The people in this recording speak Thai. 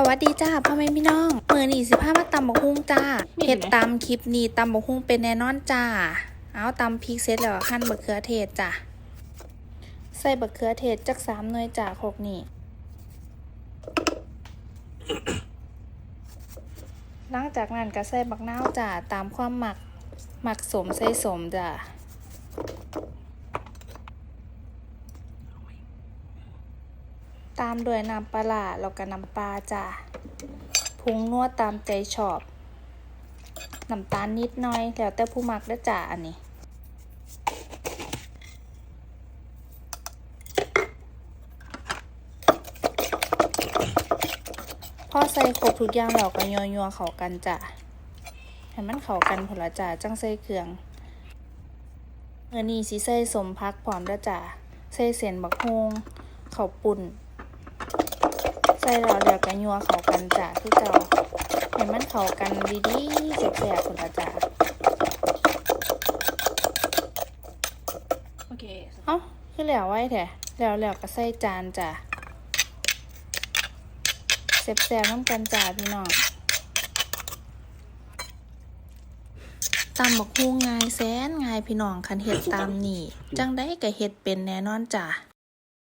สวัสดีจ้าพ่อแม่พี่น้องมือนี่สิพามาตำบักฮุ้งจ้าเห็ดตำคลิปนี้ตำบักฮุ้งเป็นแน่นอนจ้า เอาตำพริกเสร็จแล้วก็หั่นบักเขือเทศจ้าใส่บักเขือเทศจักสามหน่วยจ้าโคกนี่หลังจากนั้นก็ใส่บักนาวจ้าตามความหมักหมักสมใส่สมจ้า ตามด้วยน้ำปลาร้าแล้วก็น้ำปลาจ้ะพุงนวดตามใจชอบ น้ำตาลนิดหน่อย แล้วแต่ผู้มักด้จ้ะอันนี้ พอใส่ครบทุกอย่างแล้วก็ยัวยัวๆเข้ากันจ้ะให้มันเข้ากันพนละจ้ะจังใส่เครื่องเมื่อนี้สิใส่สมพักพร้อมด้จ้ะใส่เส้นบักฮงข้าวปุ่น ส่แล้วเดี๋ยวกันยัวเข้ากันจ้ะคือเก่าให้มันเข้ากันดีๆแซ่บๆพุ่นละจ้ะโอเคเอ้าคือแล้วไว้แท้แล้วแล้วก็ใส่จานจ้ะแซ่บๆน้ำกันจ้ะพี่น้องตำบักฮู้ง่ายแสนง่ายพี่น้องคันเฮ็ดตามนี่ จังได้ก็เฮ็ดเป็นแน่นอนจ้ะ